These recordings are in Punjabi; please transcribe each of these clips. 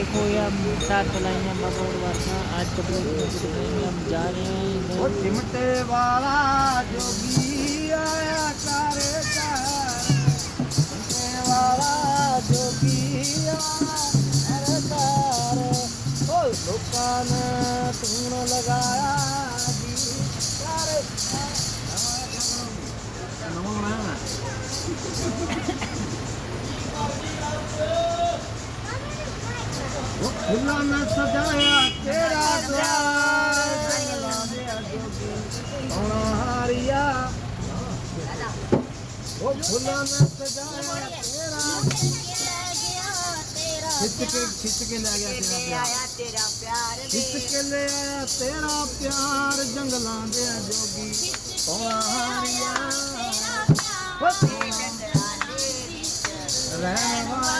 देखो ये हम चार चलाई तो हैं और आज हम जा रहे हैं और सिमटे वाला जोगी आया करे सिमटे वाला जोगी आया करे ओ दुकान तुमने लगाया ਫੁੱਲਾਂ ਨਾਲ ਸਜਾਇਆ ਤੇਰਾ ਦੁਆਰ ਜੰਗਲਾਂ ਦੇ ਜੋਗੀ ਸੋਹਣਾ ਹਾਰੀਆ? ਉਹ ਫੁੱਲਾਂ ਨਾਲ ਸਜਾਇਆ ਤੇਰਾ। ਖਿੱਚ ਕੇ ਖਿੱਚ ਕੇ ਲੈ ਗਿਆ ਤੇਰਾ ਪਿਆਰ। ਖਿੱਚ ਕੇ ਲੈ ਆਇਆ ਤੇਰਾ ਪਿਆਰ ਜੰਗਲਾਂ ਦੇ ਜੋਗੀ। ਸੋਹਣਾ ਹਾਰੀਆ? ਉਹ ਰਹਿਣ ਵਾਲਿਆ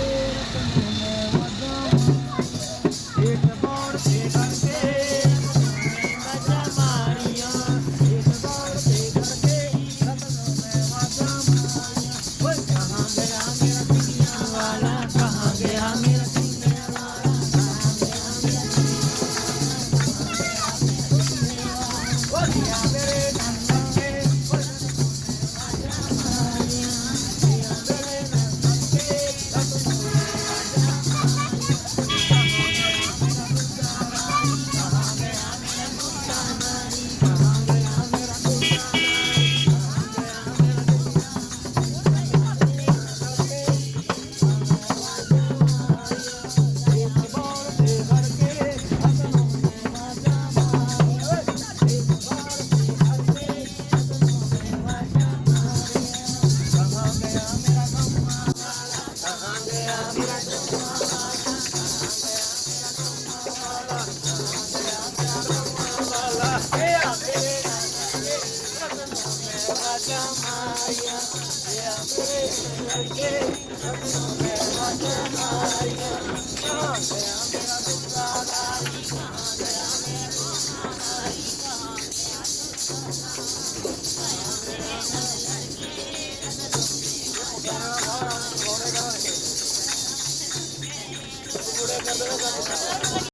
Yeah. よかった。